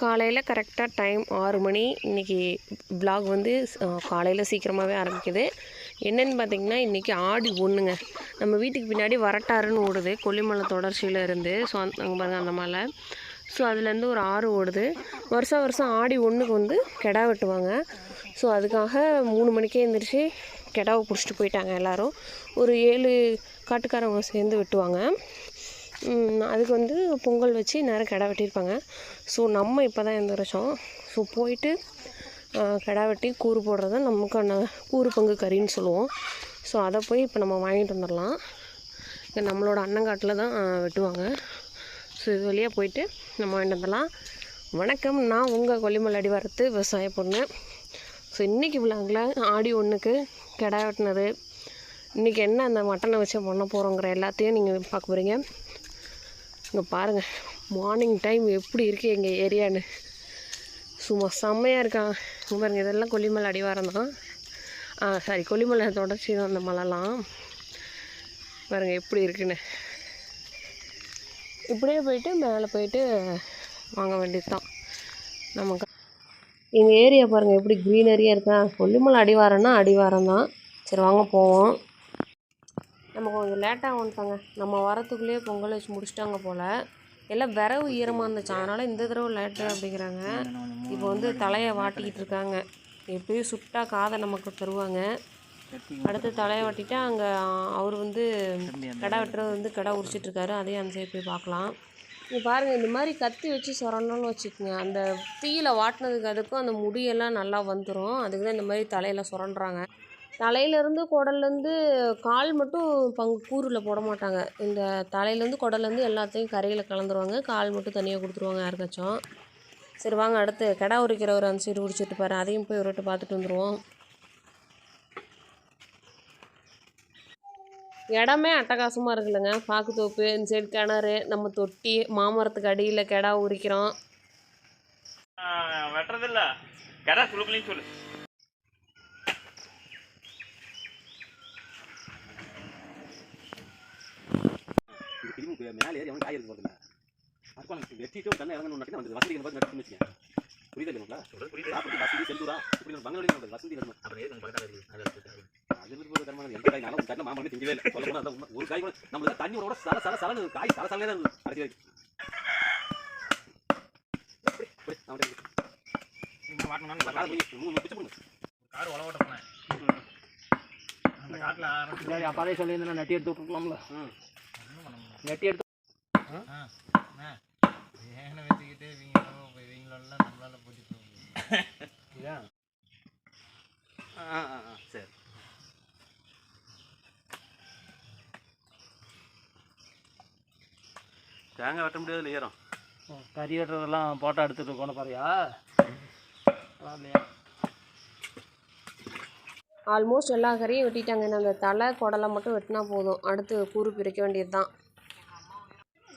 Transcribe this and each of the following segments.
காலையில் கரெக்டாக டைம் ஆறு மணி. இன்றைக்கி ப்ளாக் வந்து காலையில் சீக்கிரமாகவே ஆரம்பிக்குது. என்னென்னு பார்த்திங்கன்னா இன்றைக்கி ஆடி ஒன்றுங்க நம்ம வீட்டுக்கு பின்னாடி வரட்டாறுன்னு ஓடுது. கொல்லிமலை தொடர்ச்சியில் இருந்து. ஸோ அங்கே பாருங்கள் அந்த மலை. ஸோ அதுலேருந்து ஒரு ஆறு ஓடுது. வருஷம் வருஷம் ஆடி ஒன்றுக்கு வந்து கிடா வெட்டுவாங்க. ஸோ அதுக்காக மூணு மணிக்கே எழுந்திரிச்சு கிடாவை பிடிச்சிட்டு போயிட்டாங்க எல்லோரும். ஒரு ஏழு காட்டுக்காரவங்க சேர்ந்து வெட்டுவாங்க. அதுக்கு வந்து பொங்கல் வச்சு நேரம் கிடா வெட்டியிருப்பாங்க. ஸோ நம்ம இப்போ தான் எந்திரிச்சோம். ஸோ போயிட்டு கிடா வெட்டி கூறு போடுறது நமக்கான கூறு பங்கு கறின்னு சொல்லுவோம். ஸோ அதை போய் இப்போ நம்ம வாங்கிட்டு வந்துடலாம். இங்கே நம்மளோட அன்னங்காட்டில் தான் வெட்டுவாங்க. ஸோ இது வழியாக போயிட்டு நம்ம வாங்கிட்டு வந்துடலாம். வணக்கம் நான் உங்கள் கொல்லிமலை அடிவாரத்து விவசாய பொண்ணு. ஸோ இன்றைக்கி விழாங்கில் ஆடி ஒன்றுக்கு கிடா வெட்டினது. இன்றைக்கி என்ன அந்த மட்டனை வச்சு பண்ண போகிறோங்கிற எல்லாத்தையும் நீங்கள் பார்க்க போகிறீங்க இங்கே பாருங்கள் மார்னிங் டைம் எப்படி இருக்குது எங்கள் ஏரியான்னு. சும்மா செம்மையாக இருக்கான். பாருங்கள் இதெல்லாம் கொல்லிமலை அடிவாரம் தான். ஆ சாரி கொல்லிமலை தொடர்ச்சி தான் அந்த மலைலாம். பாருங்கள் எப்படி இருக்குன்னு. இப்படியே போயிட்டு மேலே போயிட்டு வாங்க வேண்டியது தான் நமக்கு. எங்கள் ஏரியா பாருங்கள் எப்படி க்ரீனரியாக இருக்கா. கொல்லிமலை அடிவாரம்னா அடிவாரம் தான். சரி வாங்க போவோம். நம்ம கொஞ்சம் லேட்டாக வந்துட்டாங்க. நம்ம வரத்துக்குள்ளேயே பொங்கல் வச்சு முடிச்சிட்டாங்க போல். எல்லாம் விரவு ஈரமாக இருந்துச்சு. அதனால் இந்த தடவை லேட்டு அப்படிங்கிறாங்க. இப்போ வந்து தலையை வாட்டிக்கிட்டு இருக்காங்க. எப்படியும் சுட்டாக காதை நமக்கு தருவாங்க. அடுத்து தலையை வாட்டிட்டு அங்கே அவர் வந்து கடை வெட்டுறது வந்து கடை உரிச்சிட்ருக்காரு அதையும் அந்த சைடு போய் பார்க்கலாம். இப்போ பாருங்கள் இந்த மாதிரி கத்தி வச்சு சொரணும்னு வச்சுக்கோங்க. அந்த தீயில வாட்டினதுக்கு அதுக்கும் அந்த முடியெல்லாம் நல்லா வந்துடும் அதுக்கு தான் இந்த மாதிரி தலையில் சுரண்டுறாங்க. தலையிலேருந்து குடல்லேருந்து கால் மட்டும் பங்கு கூறில் போட மாட்டாங்க. இந்த தலையிலேருந்து குடல்லேருந்து எல்லாத்தையும் கரையில் கலந்துருவாங்க. கால் மட்டும் தனியாக கொடுத்துருவாங்க யாருக்காச்சும் சரி வாங்க அடுத்து. கிடா உரிக்கிற ஒரு அந்த சைடு உரிச்சிட்டு பாரு. அதையும் போய் ஒரு பார்த்துட்டு வந்துடுவோம் இடமே அட்டகாசமாக இருக்குல்லங்க. பாக்கு தோப்பு இந்த சைடு கிணறு நம்ம தொட்டி மாமரத்துக்கு அடியில் கிடா உரிக்கிறோம். வெட்டுறதில்ல. கடை சொல்லு. திரும்பி மேலே ஏறி அவன் காய் எடுத்து போறதில்ல அதுக்கு வெட்டிட்டு ஒரு தண்ணி வந்து வசதி பார்த்து நட்டு வச்சுக்கேன். புரியுதா இல்லைங்களா சாப்பிட்டு வசதி செல்லுரா இப்படி ஒரு பங்களி சொல்றது வசதி பக்கத்தில் அது போய் தரமான எந்த காய் நாளும் தண்ணி மாமல்லி திங்கவே இல்லை. சொல்ல அதான். ஒரு காய் கூட நம்மளுக்கு தண்ணி கூட சல சல சலன்னு காய் சல சலனே தான் கடைசி வரைக்கும் காட்டில் அப்பாவே சொல்லியிருந்தேன் நட்டி எடுத்து விட்டுருக்கலாம்ல. நட்டி எடுத்து ஏன்னு வச்சுக்கிட்டு இவங்க இவங்களெல்லாம் நம்மளால போட்டி போக முடியும் ஆ ஆ ஆ சரி தேங்காய் வெட்ட முடியாது ஈரம் கறி வெட்டுறதெல்லாம் போட்டோ எடுத்துட்டு இருக்கோம் பாரியா ஆல்மோஸ்ட் எல்லா கறியும் வெட்டிட்டாங்க அந்த தலை குடலை மட்டும் வெட்டினா போதும் அடுத்து கூறு பிரிக்க வேண்டியது தான்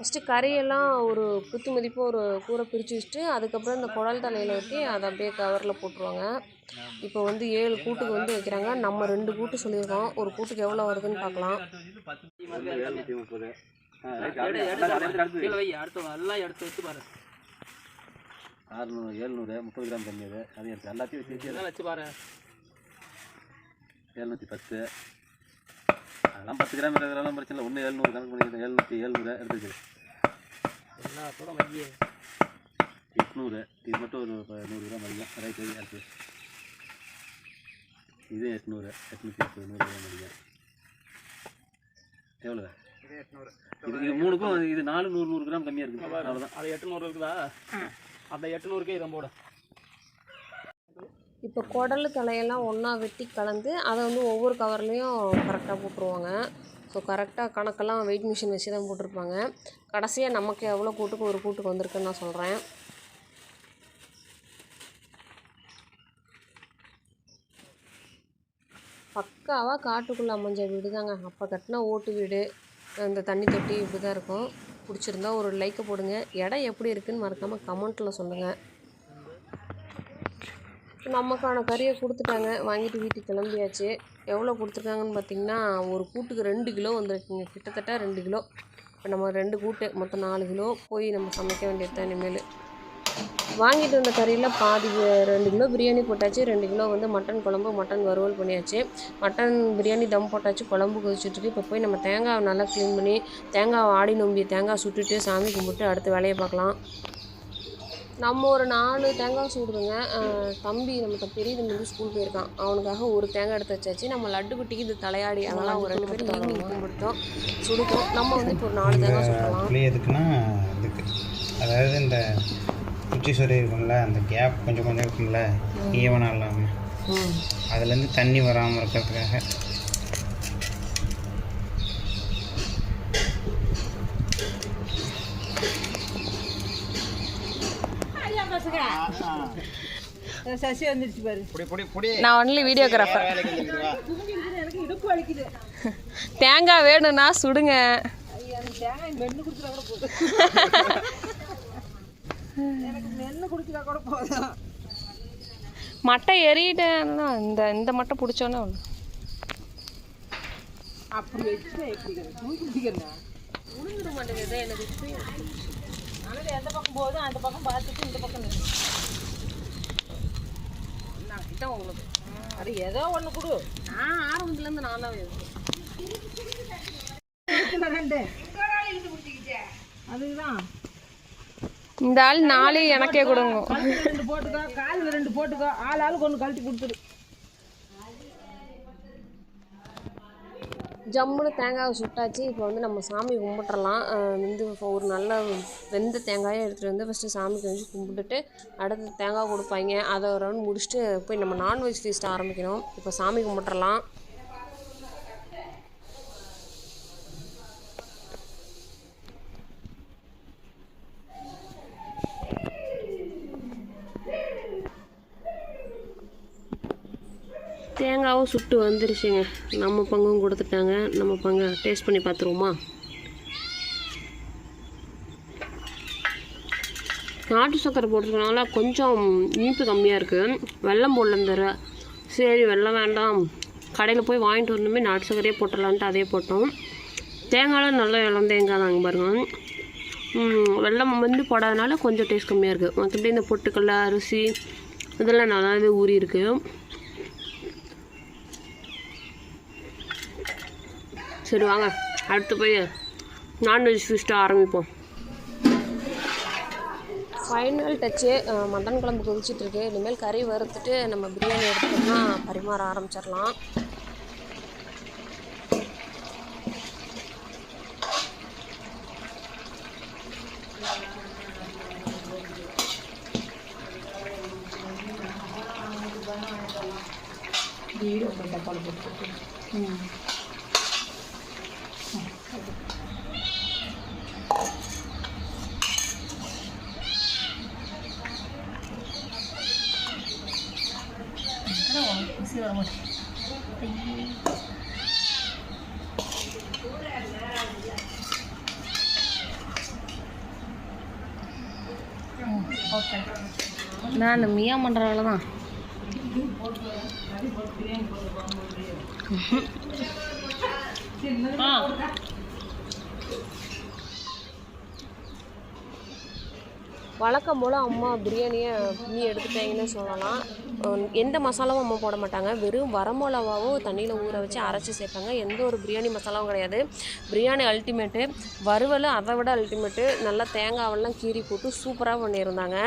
ஃபஸ்ட்டு கறியெல்லாம் ஒரு குத்து மதிப்பாக ஒரு கூரை பிரித்து வச்சுட்டு அதுக்கப்புறம் இந்த குடல் தலையில் வெட்டி அதை அப்படியே கவரில் போட்டுருவாங்க. இப்போ வந்து ஏழு கூட்டுக்கு வந்து வைக்கிறாங்க. நம்ம ரெண்டு கூட்டு சொல்லியிருக்கோம். ஒரு கூட்டுக்கு எவ்வளோ வருதுன்னு பார்க்கலாம். எடுத்து வச்சு பாரு அறுநூறு எழுநூறு முப்பது கிராம் கம்மி அது அது எடுத்து எல்லாத்தையும் வச்சு வச்சு பாரு எழுநூற்றி பத்து. அதெல்லாம் பத்து கிராம் இருபது பிரச்சனை இல்லை. ஒன்று எழுநூறு கணக்கு பண்ணிக்கிறது ஏழ்நூற்றி ஏழ்நூறு எடுத்து எல்லாத்தோட மைய எட்நூறு இது மட்டும் ஒரு நூறு கிராம் அதிகம் ரைட் அடுத்து இது எட்நூறு எட்நூற்றி முப்பது நூறு கிராம் எவ்வளோ இது இது மூணுக்கும் இது நாலு நூறு நூறு கிராம் கம்மியாக இருக்குது. அவ்வளோதான் அது எட்டுநூறு இருக்குதா? அந்த எட்டுநூறுக்கே இதை போடு. இப்போ குடல் தலையெல்லாம் ஒன்றா வெட்டி கலந்து அதை வந்து ஒவ்வொரு கவர்லேயும் கரெக்டாக போட்டுருவாங்க. ஸோ கரெக்டாக கணக்கெல்லாம் வெயிட் மிஷின் வச்சு தான் போட்டிருப்பாங்க. கடைசியாக நமக்கு எவ்வளோ கூட்டுக்கு ஒரு கூட்டுக்கு வந்திருக்குன்னு நான் சொல்கிறேன் பக்காவாக காட்டுக்குள்ளே அமைஞ்ச வீடு தாங்க அப்போ கட்டினா ஓட்டு வீடு இந்த தண்ணி தொட்டி இப்படி தான் இருக்கும். பிடிச்சிருந்தா ஒரு லைக்கை போடுங்க. இடம் எப்படி இருக்குதுன்னு மறக்காமல் கமெண்ட்டில் சொல்லுங்கள் நமக்கான கறியை கொடுத்துட்டாங்க. வாங்கிட்டு வீட்டுக்கு கிளம்பியாச்சு. எவ்வளோ கொடுத்துருக்காங்கன்னு பார்த்தீங்கன்னா ஒரு கூட்டுக்கு ரெண்டு கிலோ வந்துருக்குங்க. கிட்டத்தட்ட ரெண்டு கிலோ. இப்போ நம்ம ரெண்டு கூட்டு மொத்தம் நாலு கிலோ. போய் நம்ம சமைக்க வேண்டியது தான் இனிமேல். வாங்கிட்டு வந்த கறியில் பாதி ரெண்டு கிலோ பிரியாணி போட்டாச்சு. ரெண்டு கிலோ வந்து மட்டன் குழம்பு மட்டன் வறுவல் பண்ணியாச்சு. மட்டன் பிரியாணி தம் போட்டாச்சு. குழம்பு கொதிச்சுட்ருக்கு இப்போ போய் நம்ம தேங்காவை நல்லா க்ளீன் பண்ணி தேங்காவை ஆடி நொம்பி தேங்காய் சுட்டுட்டு சாமி கும்பிட்டு அடுத்த வேலையை பார்க்கலாம். நம்ம ஒரு நாலு தேங்காய் சுடுதுங்க தம்பி நம்ம பெரிய தம்பி வந்து ஸ்கூல் போயிருக்கான். அவனுக்காக ஒரு தேங்காய் எடுத்து வச்சாச்சு. நம்ம லட்டு குட்டிக்கு இது தலையாடி அதெல்லாம் ஒரு ரெண்டு பேரும் ஈவினிங் கும்பிடுத்தோம் சுடுத்தோம் நம்ம வந்து இப்போ ஒரு நாலு தேங்காய் சுடலாம் புளி எதுக்குன்னா இதுக்கு. அதாவது இந்த குச்சி சொறி இருக்கும்ல அந்த கேப் கொஞ்சம் கொஞ்சம் இருக்கும்ல ஈவனாக இல்லாமல் அதுலேருந்து தண்ணி வராமல் இருக்கிறதுக்காக சசி வந்துருச்சு பாரு. புடி புடி புடி. நான் ஒன்லி வீடியோகிராஃபர் தேங்காய் வேணும்னா சுடுங்க. மட்டை எறிட்டேன்னா இந்த இந்த மட்டை பிடிச்சோன்னே ஒன்று அப்படி வச்சுட்டா எப்படி உழுந்துட மாட்டேங்குது எனக்கு ஆனால் எந்த பக்கம் போதும் அந்த பக்கம் பார்த்துட்டு இந்த பக்கம் இதான் உங்களுக்கு. அது ஏதோ ஒன்று கொடு. நான் ஆரம்பத்துலேருந்து நான் தான் அதுதான் இந்த ஆள் நாலு எனக்கே கொடுங்க. கழுத்துல ரெண்டு போட்டுக்கோ காலில் ரெண்டு போட்டுக்கோ ஆள் ஆளுக்கு ஒன்று கழட்டி கொடுத்துரு. ஜம்முன்னு தேங்காவை சுட்டாச்சு. இப்போ வந்து நம்ம சாமி கும்பிட்றலாம் வந்து ஒரு நல்ல வெந்த தேங்காயை எடுத்துகிட்டு வந்து ஃபஸ்ட்டு சாமிக்கு வந்து கும்பிட்டுட்டு அடுத்து தேங்காய் கொடுப்பாங்க. அதை ஒரு ரவுண்ட் முடிச்சுட்டு போய் நம்ம நான்வெஜ் ஃபீஸ்ட் ஆரம்பிக்கணும். இப்போ சாமி கும்பிட்றலாம் தேங்காவும் சுட்டு வந்துருச்சுங்க. நம்ம பங்கும் கொடுத்துட்டாங்க. நம்ம பங்கு டேஸ்ட் பண்ணி பார்த்துருவோமா? நாட்டு சக்கரை போட்டிருக்கனால கொஞ்சம் இனிப்பு கம்மியாக இருக்குது வெள்ளம் போடலன்னு தர. சரி வெல்லம் வேண்டாம். கடையில் போய் வாங்கிட்டு வரணுமே நாட்டு சக்கரையே போட்டுடலான்ட்டு அதே போட்டோம். தேங்காயில் நல்ல இளம் தேங்காய் தாங்க பாருங்கள் வெள்ளம் வந்து போடாதனால கொஞ்சம் டேஸ்ட் கம்மியாக இருக்குது மற்றபடி இந்த பொட்டுக்கடலை அரிசி இதெல்லாம் நல்லாவே ஊறி இருக்குது சரி வாங்க. அடுத்து போய் நான்வெஜ் ஃபீஸ்ட்டு ஆரம்பிப்போம். ஃபைனல் டச்சு மட்டன் குழம்பு கொதிச்சிட்டு இருக்கு இனிமேல் கறி வறுத்துட்டு நம்ம பிரியாணி எடுத்தோம்னா பரிமாற ஆரம்பிச்சிடலாம். நான் மியா பண்ணுறதால தான். ஆ. வழக்கம் போல் அம்மா பிரியாணியை நீ எடுத்துட்டாங்கன்னு சொல்லலாம். எந்த மசாலாவும் அம்மா போட மாட்டாங்க. வெறும் வரமிளகாவும் தண்ணியில் ஊற வச்சு அரைச்சி சேர்ப்பாங்க. எந்த ஒரு பிரியாணி மசாலாவும் கிடையாது. பிரியாணி அல்டிமேட்டு வறுவல் அதை விட அல்டிமேட்டு நல்லா தேங்காவெல்லாம் கீறி போட்டு சூப்பராக பண்ணியிருந்தாங்க.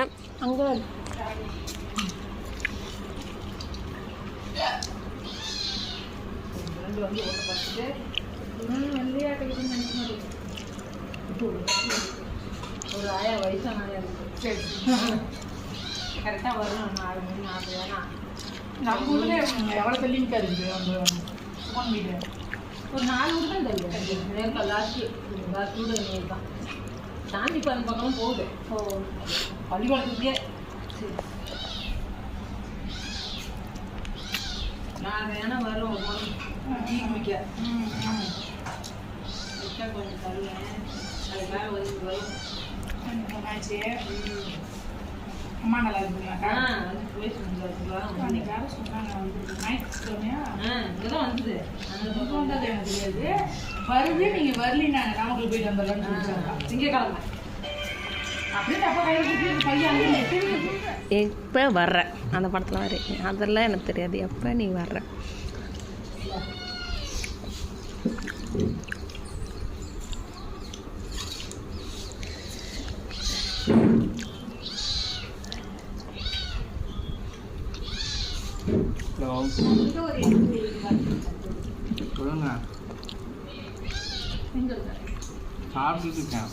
அங்கே ஒரு ஆயா வயசான இருக்கு. கரெக்டாக வரும் நாலு மணி நாலு வேணா நம்ம ஊர்ல எவ்வளோ தள்ளிங்க இருக்குது அந்த ஃபோன் வீடு. ஒரு நாலு ஊர் தான் தள்ளி நேரம் லாஸ்ட்டு லாஸ்ட் வீடு நீர் தான். இப்போ அந்த பக்கம் போகுது. ஓ பள்ளிக்கூடத்துக்கே. சரி. நாலு வேணா வரும் ஒரு மணி. டீ குடிக்க. விட்டா கொஞ்சம் தருவேன் அதுக்காக வந்து வரும் அம்மா நல்லா இருக்குங்களாக்கா ஆ வந்து போய் சொல்லுவாங்க அன்னைக்காக சொன்னாங்க வந்து ஞாயிற்றுக்கிழமையா ஆ இதெல்லாம் வந்தது. அந்த பக்கம் வந்தது எனக்கு தெரியாது. வருது நீங்க வரலினாங்க நாமக்கல் போயிட்டு வந்துடலாம்னு சொல்லிட்டாங்க. திங்கக்கிழமை. அப்படியே அப்பா கையில் கொடுத்து பையன் அங்கே எப்போ வர்ற? அந்த படத்தில் வர. அதெல்லாம் எனக்கு தெரியாது. எப்போ நீ வர்ற? சாப்பிட்டுட்டு இருக்கேன்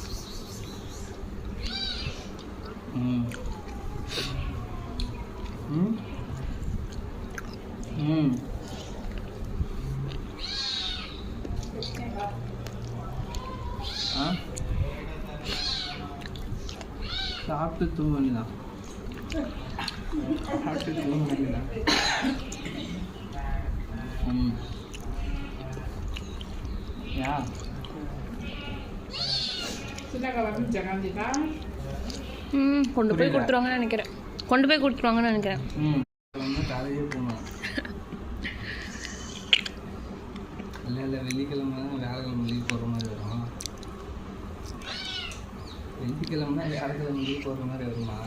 ம் ம் ம் ஆ சாப்பிட்டு தூங்க வேண்டியதான் சாப்பிட்டு தூங்க வேண்டியதான் ம் யா சின்னக்கா வந்துச்சா காந்திக்கா ம் கொண்டு போய் கொடுத்துருவாங்கன்னு நினைக்கிறேன். கொண்டு போய் கொடுத்துருவாங்கன்னு நினைக்கிறேன். இல்லை இல்லை வெள்ளிக்கிழமை தான் வியாழக்கிழமை லீவ் போடுற மாதிரி வரும்? வெள்ளிக்கிழமை வியாழக்கிழமை லீவ் போடுற மாதிரி வருமா?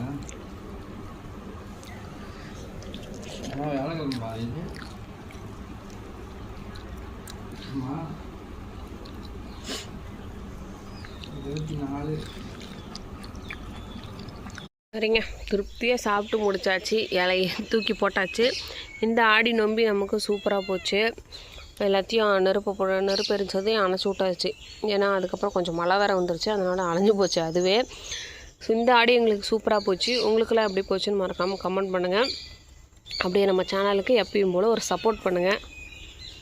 ஆனால் வியாழக்கிழமை நாலு. சரிங்க. திருப்தியாக சாப்பிட்டு முடிச்சாச்சு. இலையை தூக்கி போட்டாச்சு. இந்த ஆடி நொம்பி நமக்கு சூப்பராக போச்சு. எல்லாத்தையும் நெருப்பு போட நெருப்பு எரிஞ்சதையும் அணைச்சி விட்டாச்சு. ஏன்னா அதுக்கப்புறம் கொஞ்சம் மழை வேறு வந்துருச்சு. அதனால் அணைஞ்சு போச்சு அதுவே. ஸோ இந்த ஆடி எங்களுக்கு சூப்பராக போச்சு. உங்களுக்கெல்லாம் எப்படி போச்சுன்னு மறக்காமல் கமெண்ட் பண்ணுங்கள் அப்படியே நம்ம சேனலுக்கு எப்பயும் போல் ஒரு சப்போர்ட் பண்ணுங்கள்